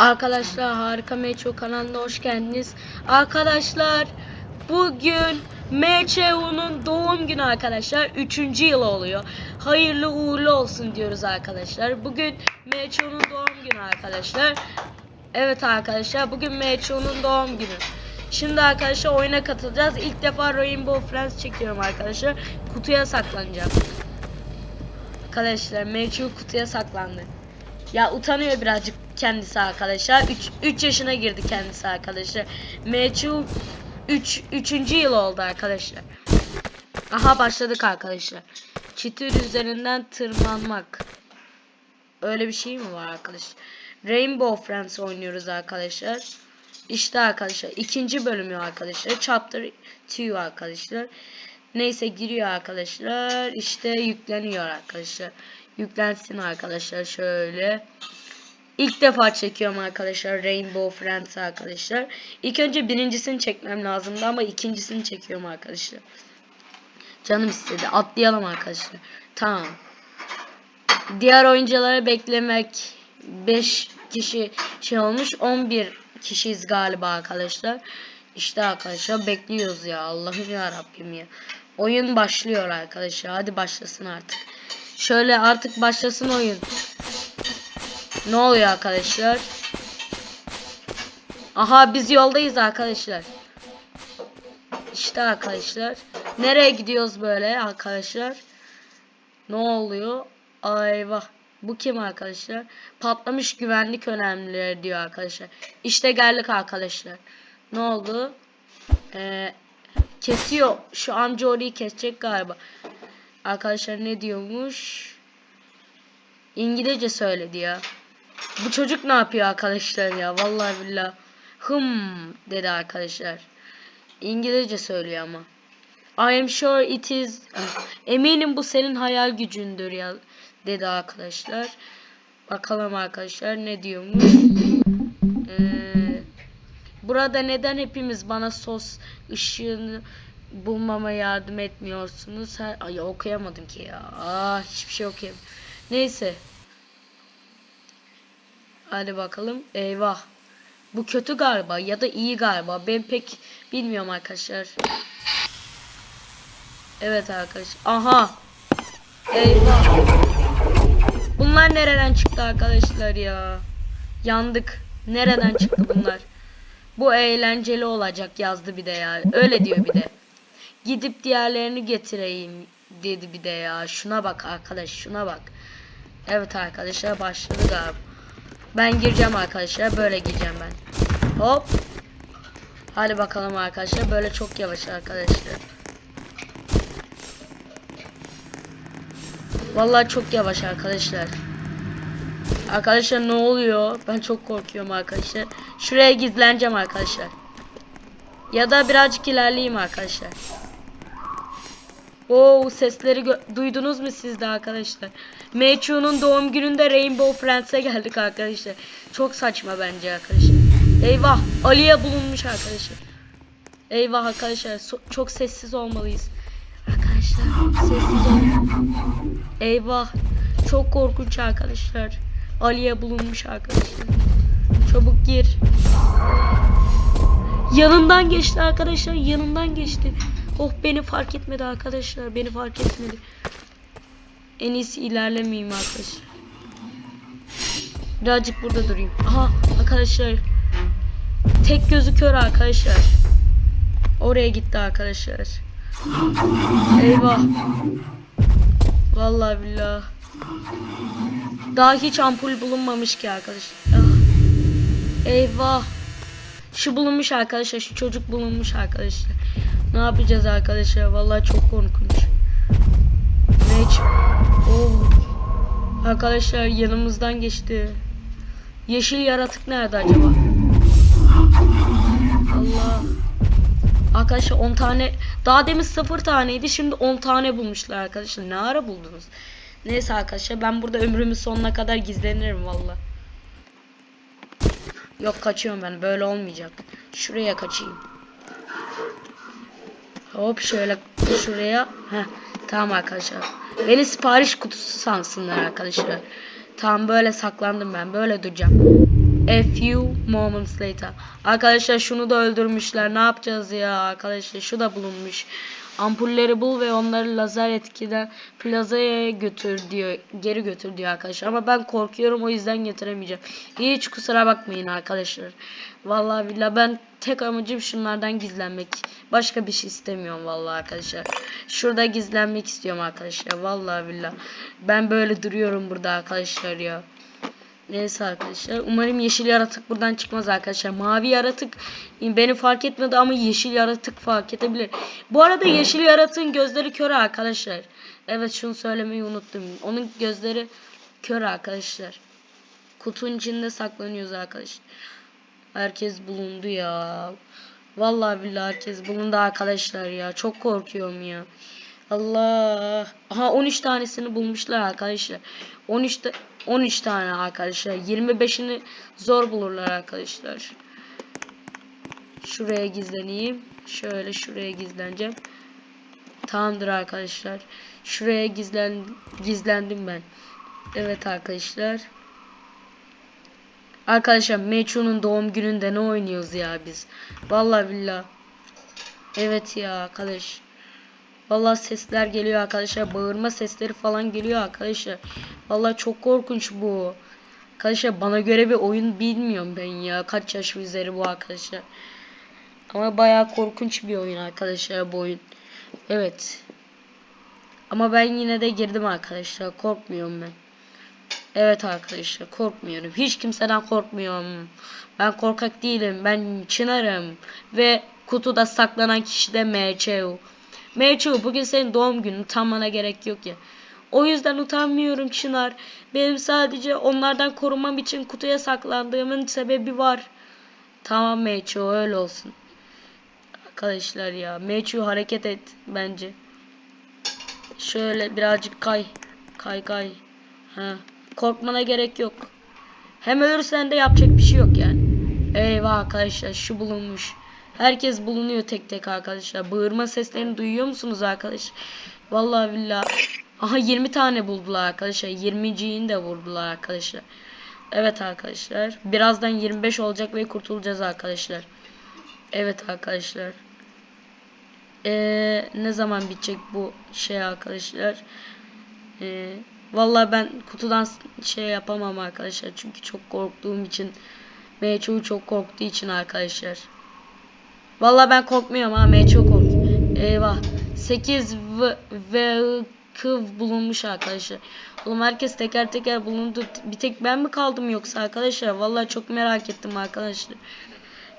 Arkadaşlar Harika Metro kanalına hoş geldiniz. Arkadaşlar bugün MCU'nun doğum günü arkadaşlar. Üçüncü yıl oluyor. Hayırlı uğurlu olsun diyoruz arkadaşlar. Bugün MCU'nun doğum günü arkadaşlar. Evet arkadaşlar bugün MCU'nun doğum günü. Şimdi arkadaşlar oyuna katılacağız. İlk defa Rainbow Friends çekiyorum arkadaşlar. Kutuya saklanacağım. Arkadaşlar MCU kutuya saklandı. Ya utanıyor birazcık kendisi arkadaşlar. 3 3 yaşına girdi kendisi arkadaşlar. Meçhu 3 3. yıl oldu arkadaşlar. Aha başladık arkadaşlar. Çitir üzerinden tırmanmak. Öyle bir şey mi var arkadaşlar? Rainbow Friends oynuyoruz arkadaşlar. İşte arkadaşlar ikinci bölümü arkadaşlar. Chapter 2 arkadaşlar. Neyse giriyor arkadaşlar. İşte yükleniyor arkadaşlar. Yüklensin arkadaşlar şöyle. İlk defa çekiyorum arkadaşlar Rainbow Friends arkadaşlar. İlk önce birincisini çekmem lazımdı ama ikincisini çekiyorum arkadaşlar. Canım istedi. Atlayalım arkadaşlar. Tamam. Diğer oyuncuları beklemek 5 kişi şey olmuş 11 kişiyiz galiba arkadaşlar. İşte arkadaşlar bekliyoruz ya Allah'ım ya Rabbim ya. Oyun başlıyor arkadaşlar. Hadi başlasın artık. Şöyle artık başlasın oyun. Ne oluyor arkadaşlar? Aha biz yoldayız arkadaşlar. İşte arkadaşlar. Nereye gidiyoruz böyle arkadaşlar? Ne oluyor? Ayvah. Bu kim arkadaşlar? Patlamış güvenlik önemlileri diyor arkadaşlar. İşte geldik arkadaşlar. Ne oldu? Ee, kesiyor. Şu amca orayı kesecek galiba. Arkadaşlar ne diyormuş? İngilizce söyledi ya. Bu çocuk ne yapıyor arkadaşlar ya? Vallahi billah. Hım dedi arkadaşlar. İngilizce söylüyor ama. I am sure it is. Eminim bu senin hayal gücündür ya dedi arkadaşlar. Bakalım arkadaşlar ne diyormuş. Ee, burada neden hepimiz bana sos ışığını bulmama yardım etmiyorsunuz? Her... Ay okuyamadım ki ya. Aa, hiçbir şey okuyamadım. Neyse. Hadi bakalım. Eyvah. Bu kötü galiba ya da iyi galiba. Ben pek bilmiyorum arkadaşlar. Evet arkadaşlar. Aha. Eyvah. Bunlar nereden çıktı arkadaşlar ya? Yandık. Nereden çıktı bunlar? Bu eğlenceli olacak yazdı bir de ya. Öyle diyor bir de. Gidip diğerlerini getireyim dedi bir de ya. Şuna bak arkadaş şuna bak. Evet arkadaşlar başladı galiba. Ben gireceğim arkadaşlar. Böyle gireceğim ben. Hop. Hadi bakalım arkadaşlar. Böyle çok yavaş arkadaşlar. Vallahi çok yavaş arkadaşlar. Arkadaşlar ne oluyor? Ben çok korkuyorum arkadaşlar. Şuraya gizleneceğim arkadaşlar. Ya da birazcık ilerleyeyim arkadaşlar. Oo sesleri duydunuz mu siz de arkadaşlar? Mechu'nun doğum gününde Rainbow Friends'e geldik arkadaşlar. Çok saçma bence arkadaşlar. Eyvah Ali'ye bulunmuş arkadaşlar. Eyvah arkadaşlar so- çok sessiz olmalıyız. Arkadaşlar sessiz olun. Eyvah çok korkunç arkadaşlar. Ali'ye bulunmuş arkadaşlar. Çabuk gir. Yanından geçti arkadaşlar. Yanından geçti. Oh beni fark etmedi arkadaşlar. Beni fark etmedi. En iyisi ilerlemeyeyim arkadaşlar. Birazcık burada durayım. Aha arkadaşlar. Tek gözü kör arkadaşlar. Oraya gitti arkadaşlar. Eyvah. Vallahi billah. Daha hiç ampul bulunmamış ki arkadaşlar. Ah. Eyvah. Şu bulunmuş arkadaşlar. Şu çocuk bulunmuş arkadaşlar. Ne yapacağız arkadaşlar? Vallahi çok korkunç. Meç. Oh. Arkadaşlar yanımızdan geçti. Yeşil yaratık nerede acaba? Allah. Arkadaşlar 10 tane daha demin 0 taneydi şimdi 10 tane bulmuşlar arkadaşlar. Ne ara buldunuz? Neyse arkadaşlar ben burada ömrümün sonuna kadar gizlenirim valla. Yok kaçıyorum ben böyle olmayacak. Şuraya kaçayım. Hop şöyle şuraya. Heh, tamam arkadaşlar. Beni sipariş kutusu sansınlar arkadaşlar. Tamam böyle saklandım ben. Böyle duracağım. A few moments later. Arkadaşlar şunu da öldürmüşler. Ne yapacağız ya arkadaşlar? Şu da bulunmuş. Ampulleri bul ve onları lazer etkiden plazaya götür diyor. Geri götür diyor arkadaşlar. Ama ben korkuyorum o yüzden getiremeyeceğim. Hiç kusura bakmayın arkadaşlar. Vallahi billahi ben tek amacım şunlardan gizlenmek. Başka bir şey istemiyorum vallahi arkadaşlar. Şurada gizlenmek istiyorum arkadaşlar. Vallahi billahi. Ben böyle duruyorum burada arkadaşlar ya. Neyse arkadaşlar. Umarım yeşil yaratık buradan çıkmaz arkadaşlar. Mavi yaratık beni fark etmedi ama yeşil yaratık fark edebilir. Bu arada yeşil yaratığın gözleri kör arkadaşlar. Evet şunu söylemeyi unuttum. Onun gözleri kör arkadaşlar. Kutunun içinde saklanıyoruz arkadaşlar. Herkes bulundu ya. Vallahi billahi herkes bulundu arkadaşlar ya. Çok korkuyorum ya. Allah. Aha 13 tanesini bulmuşlar arkadaşlar. 13 ta 13 tane arkadaşlar. 25'ini zor bulurlar arkadaşlar. Şuraya gizleneyim. Şöyle şuraya gizleneceğim. Tamamdır arkadaşlar. Şuraya gizlen gizlendim ben. Evet arkadaşlar. Arkadaşlar Mechu'nun doğum gününde ne oynuyoruz ya biz? Vallahi billah. Evet ya arkadaş. Vallahi sesler geliyor arkadaşlar. Bağırma sesleri falan geliyor arkadaşlar. Vallahi çok korkunç bu. Arkadaşlar bana göre bir oyun bilmiyorum ben ya. Kaç yaş üzeri bu arkadaşlar. Ama bayağı korkunç bir oyun arkadaşlar bu oyun. Evet. Ama ben yine de girdim arkadaşlar. Korkmuyorum ben. Evet arkadaşlar korkmuyorum. Hiç kimseden korkmuyorum. Ben korkak değilim. Ben Çınar'ım. Ve kutuda saklanan kişi de MCU. MCU bugün senin doğum günün. Utanmana gerek yok ya. O yüzden utanmıyorum Çınar. Benim sadece onlardan korumam için kutuya saklandığımın sebebi var. Tamam MCU öyle olsun. Arkadaşlar ya MCU hareket et bence. Şöyle birazcık kay. Kay kay. Ha. Korkmana gerek yok. Hem ölürsen de yapacak bir şey yok yani. Eyvah arkadaşlar şu bulunmuş. Herkes bulunuyor tek tek arkadaşlar. Bağırma seslerini duyuyor musunuz arkadaş? Vallahi billahi. Aha 20 tane buldular arkadaşlar. 20'ciyi de vurdular arkadaşlar. Evet arkadaşlar. Birazdan 25 olacak ve kurtulacağız arkadaşlar. Evet arkadaşlar. Ee, ne zaman bitecek bu şey arkadaşlar? Ee, vallahi ben kutudan şey yapamam arkadaşlar. Çünkü çok korktuğum için. Meçhul çok korktuğu için arkadaşlar. Vallahi ben korkmuyorum ha. Meçhul korkuyor. Eyvah. 8 ve, ve kıv bulunmuş arkadaşlar. Oğlum herkes teker teker bulundu. Bir tek ben mi kaldım yoksa arkadaşlar? Vallahi çok merak ettim arkadaşlar.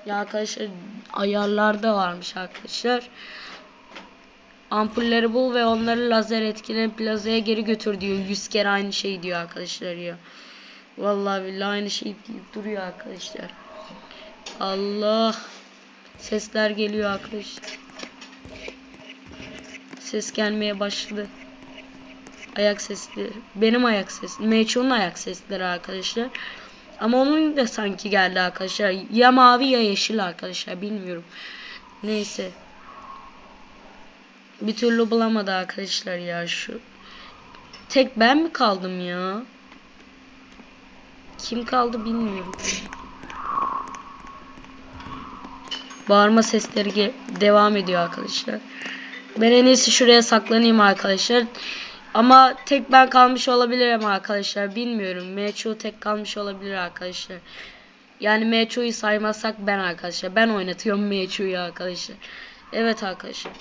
Ya arkadaşlar ayarlarda varmış arkadaşlar. Ampulleri bul ve onları lazer etkilen plazaya geri götür diyor. 100 kere aynı şey diyor arkadaşlar ya. Vallahi billahi aynı şey duruyor arkadaşlar. Allah. Sesler geliyor arkadaşlar. Ses gelmeye başladı. Ayak sesleri. Benim ayak sesi. Meçhul'un ayak sesleri arkadaşlar. Ama onun da sanki geldi arkadaşlar. Ya mavi ya yeşil arkadaşlar. Bilmiyorum. Neyse. Bir türlü bulamadı arkadaşlar ya şu. Tek ben mi kaldım ya? Kim kaldı bilmiyorum. Bağırma sesleri devam ediyor arkadaşlar. Ben en iyisi şuraya saklanayım arkadaşlar. Ama tek ben kalmış olabilirim arkadaşlar. Bilmiyorum. Meçhu tek kalmış olabilir arkadaşlar. Yani Meçhu'yu saymazsak ben arkadaşlar. Ben oynatıyorum Meçhu'yu arkadaşlar. Evet arkadaşlar.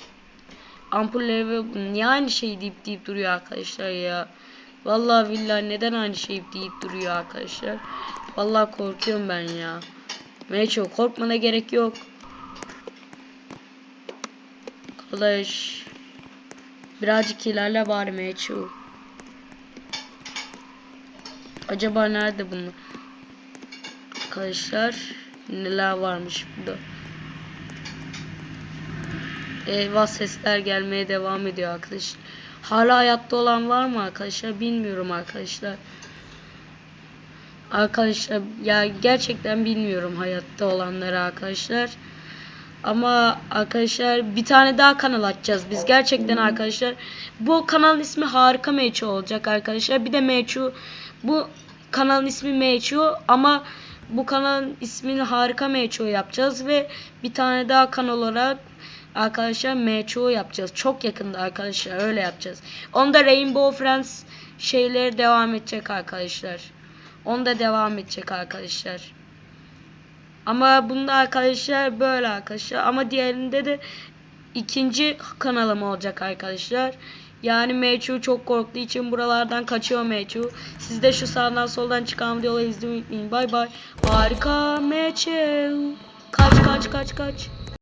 Ampulleri ve niye aynı şeyi deyip deyip duruyor arkadaşlar ya. Vallahi billahi neden aynı şeyi deyip duruyor arkadaşlar. Vallahi korkuyorum ben ya. Meçhu korkmana gerek yok. Arkadaş. Birazcık ilerle bari Meçhu. Acaba nerede bunu? Arkadaşlar neler varmış burada. Eyvah sesler gelmeye devam ediyor arkadaşlar. Hala hayatta olan var mı arkadaşlar? Bilmiyorum arkadaşlar. Arkadaşlar ya gerçekten bilmiyorum hayatta olanları arkadaşlar. Ama arkadaşlar bir tane daha kanal açacağız biz. Gerçekten arkadaşlar. Bu kanalın ismi Harika Meçhu olacak arkadaşlar. Bir de Meçhu bu kanalın ismi Meçhu ama bu kanalın ismini harika Meço yapacağız ve bir tane daha kanal olarak arkadaşlar Meço yapacağız. Çok yakında arkadaşlar öyle yapacağız. Onda Rainbow Friends şeyleri devam edecek arkadaşlar. Onda devam edecek arkadaşlar. Ama bunda arkadaşlar böyle arkadaşlar. Ama diğerinde de ikinci kanalım olacak arkadaşlar. Yani Meçhu çok korktuğu için buralardan kaçıyor Meçhu. Siz de şu sağdan soldan çıkan videoları izlemeyi unutmayın. Bay bay. Harika Meçhu. Kaç kaç kaç kaç.